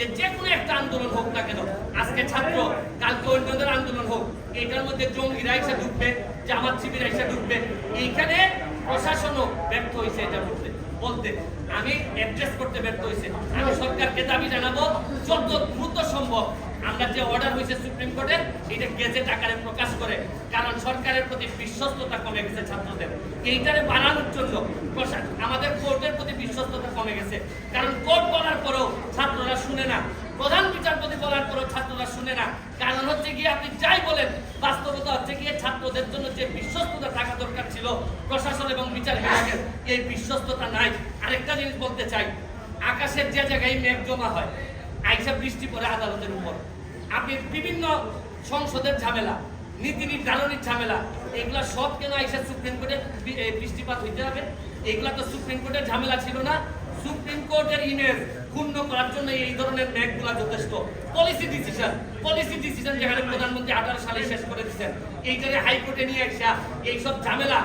যে যে কোনো একটা আন্দোলন হোক না কেন, আজকে ছাত্র, কালকে অন্যদের আন্দোলন হোক এটার মধ্যে জঙ্গিরা এসে ঢুকবে, জামাত শিবিরা এসে ঢুকবে, এইখানে প্রশাসনও ব্যর্থ হয়েছে এটা বলতে। বলতে, আমি অ্যাড্রেস করতে ব্যর্থ হয়েছে। আমি সরকারকে দাবি জানাব, যত দ্রুত সম্ভব, আমরা যে অর্ডার হয়েছে সুপ্রিম কোর্টের এটা গেজেট আকারে প্রকাশ করে, কারণ সরকারের প্রতি বিশ্বস্ততা কমে গেছে ছাত্রদের। এইটারে বাড়ানোর জন্য আমাদের কোর্টের প্রতি বিশ্বস্ততা কমে গেছে। কারণ কোর্ট বলার পরেও ছাত্ররা শুনে না প্রধান বিচারপতি বলার পরেও ছাত্ররা শুনে না। কারণ হচ্ছে গিয়ে আপনি যাই বলেন, বাস্তবতা হচ্ছে গিয়ে ছাত্রদের জন্য যে বিশ্বস্ততা থাকা দরকার ছিল, প্রশাসন এবং বিচার বিভাগের, এই বিশ্বস্ততা নাই। আরেকটা জিনিস বলতে চাই, আকাশের যে জায়গায় মেঘ জমা হয়, আইসা বৃষ্টি পড়ে আদালতের উপর। আপনি বিভিন্ন সংসদের ঝামেলা নীতি নির্ধারণের ঝামেলা, এগুলা সব কেন আইসা সুপ্রিম কোর্টে বৃষ্টিপাত হইতে হবে? এগুলা তো সুপ্রিম কোর্টের ঝামেলা ছিল না। সুপ্রিম কোর্টের ইমেজ ক্ষুণ্ণ করার জন্য এই ধরনের ম্যাগগুলা যথেষ্ট। পলিসি ডিসিশন পলিসি ডিসিশন যেখানে প্রধানমন্ত্রী আঠারো সালে শেষ করে দিচ্ছেন এইটারে হাইকোর্টে নিয়ে আসা এইসব ঝামেলা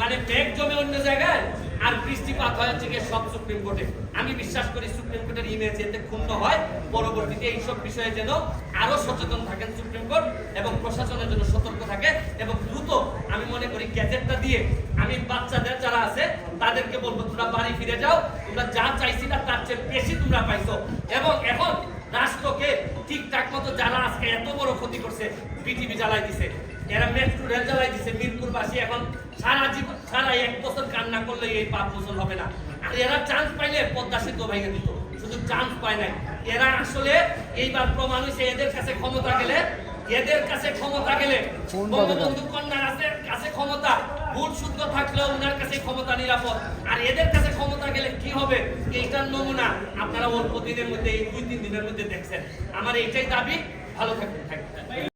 মানে মেঘ জমে অন্য জায়গায়, আর বৃষ্টিপাত হয় হচ্ছে গিয়ে সব সুপ্রিম কোর্টে। আমি বিশ্বাস করি সুপ্রিম কোর্টের ইমেজ এতে ক্ষুণ্ণ হয়, পরবর্তীতে এইসব বিষয়ে যেন আরও সচেতন থাকেন সুপ্রিম কোর্ট এবং প্রশাসনের জন্য সতর্ক থাকে এবং দ্রুত আমি মনে করি গ্যাজেটটা দিয়ে আমি বাচ্চাদের যারা আছে, তাদেরকে বলব তোমরা বাড়ি ফিরে যাও তোমরা যা চাইছিলা তার চেয়ে বেশি তোমরা পাইছো। এবং এখন রাষ্ট্রকে ঠিকঠাক মতো যারা আজকে এত বড় ক্ষতি করছে বিটিভি জ্বালাই দিছে। এরা মেট্রো রেল জ্বালাই দিছে, মিরপুরবাসী এখন সারা জীবন, সারা এক বছর কান্না করলে এই পাপ বছর হবে না। আর এরা চান্স পাইলে পদ্মা সেতু ভেঙে দিত। শুধু চান্স পায় নাই। এরা আসলে এইবার প্রমাণ হয়েছে এদের কাছে ক্ষমতা গেলে এদের কাছে ক্ষমতা গেলে বঙ্গবন্ধু কন্যার কাছে কাছে ক্ষমতা ভোট শুদ্ধ থাকলেও ওনার কাছে ক্ষমতা নিরাপদ। আর এদের কাছে ক্ষমতা গেলে কি হবে? এইটার নমুনা আপনারা অল্প দিনের মধ্যে এই দুই তিন দিনের মধ্যে দেখছেন। আমার এইটাই দাবি ভালো থাকবেন থাকবেন